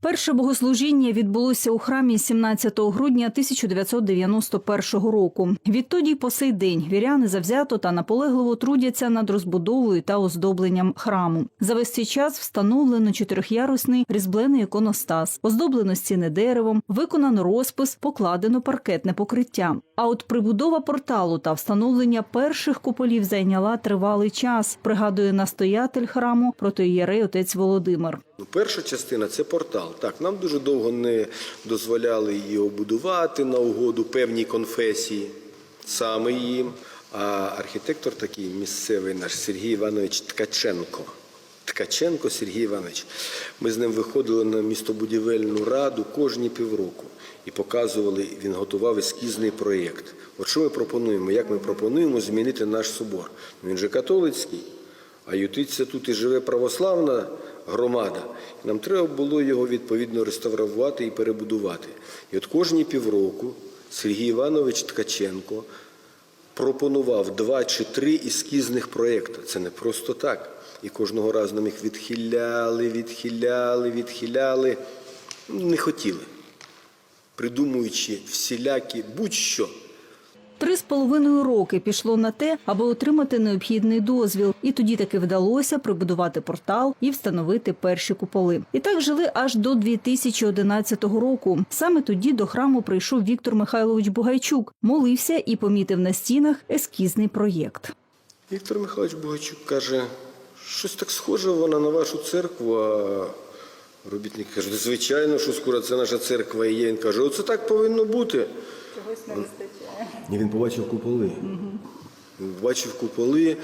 Перше богослужіння відбулося у храмі 17 грудня 1991 року. Відтоді по сей день віряни завзято та наполегливо трудяться над розбудовою та оздобленням храму. За весь цей час встановлено чотирьохярусний різьблений іконостас, оздоблено стіни деревом, виконано розпис, покладено паркетне покриття. А от прибудова порталу та встановлення перших куполів зайняла тривалий час. Пригадує настоятель храму протоієрей отець Володимир. Ну, Перша частина це портал. Так, нам дуже довго не дозволяли її обудувати на угоду певній конфесії, саме їм. А архітектор такий місцевий наш Сергій Іванович Ткаченко. Ткаченко Сергій Іванович. Ми з ним виходили на містобудівельну раду кожні півроку і показували, він готував ескізний проєкт. От що ми пропонуємо? Як ми пропонуємо змінити наш собор? Він же католицький. А ютиться тут і живе православна громада. Нам треба було його відповідно реставрувати і перебудувати. І от кожні півроку Сергій Іванович Ткаченко пропонував два чи три ескізних проєкти. Це не просто так. І кожного разу нам їх відхиляли, відхиляли, відхиляли. Не хотіли, придумуючи всілякі будь-що. Три з половиною роки пішло на те, аби отримати необхідний дозвіл, і тоді таки вдалося прибудувати портал і встановити перші куполи. І так жили аж до 2011 року. Саме тоді до храму прийшов Віктор Михайлович Бугайчук, молився і помітив на стінах ескізний проєкт. Віктор Михайлович Богачук каже, щось так схоже вона на вашу церкву. А робітник каже, звичайно, що скоро це наша церква і є. Він каже, оце так повинно бути. Чогось не вистачає. І він побачив куполи. Він Бачив куполи,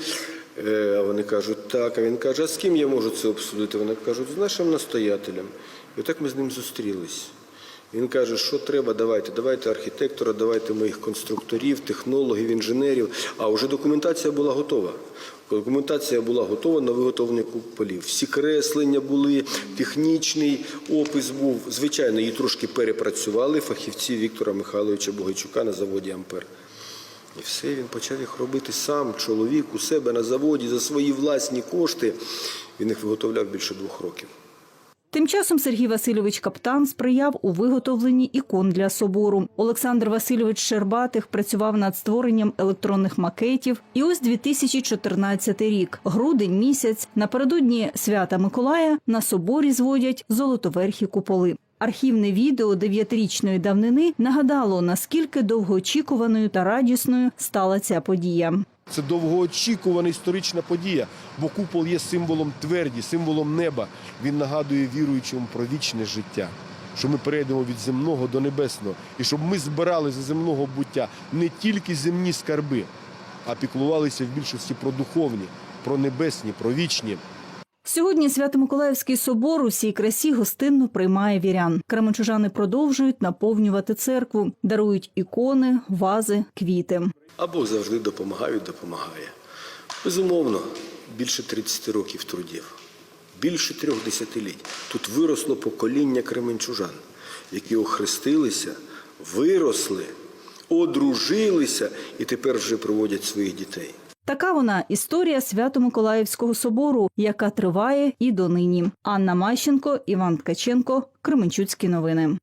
е, а вони кажуть, так. А він каже, а з ким я можу це обсудити? Вони кажуть, з нашим настоятелем. І отак ми з ним зустрілись. Він каже, що треба, давайте, давайте архітектора, давайте моїх конструкторів, технологів, інженерів. А вже документація була готова. Документація була готова на виготовлення куполів. Всі креслення були, технічний опис був. Звичайно, її трошки перепрацювали фахівці Віктора Михайловича Богайчука на заводі Ампер. І все, він почав їх робити сам, чоловік у себе на заводі за свої власні кошти. Він їх виготовляв більше двох років. Тим часом Сергій Васильович Каптан сприяв у виготовленні ікон для собору. Олександр Васильович Щербатих працював над створенням електронних макетів. І ось 2014 рік, грудень місяць, напередодні свята Миколая на соборі зводять золотоверхі куполи. Архівне відео дев'ятирічної давнини нагадало, наскільки довгоочікуваною та радісною стала ця подія. Це довгоочікувана історична подія, бо купол є символом тверді, символом неба. Він нагадує віруючим про вічне життя, що ми перейдемо від земного до небесного, і щоб ми збирали за земного буття не тільки земні скарби, а піклувалися в більшості про духовні, про небесні, про вічні. Сьогодні Свято-Миколаївський собор у всій красі гостинно приймає вірян. Кременчужани продовжують наповнювати церкву, дарують ікони, вази, квіти. А Бог завжди допомагає, і допомагає. Безумовно, більше 30 років трудів, більше трьох десятиліть. Тут виросло покоління кременчужан, які охрестилися, виросли, одружилися і тепер вже проводять своїх дітей. Така вона історія Свято-Миколаївського собору, яка триває і донині. Анна Мащенко, Іван Ткаченко, Кременчуцькі новини.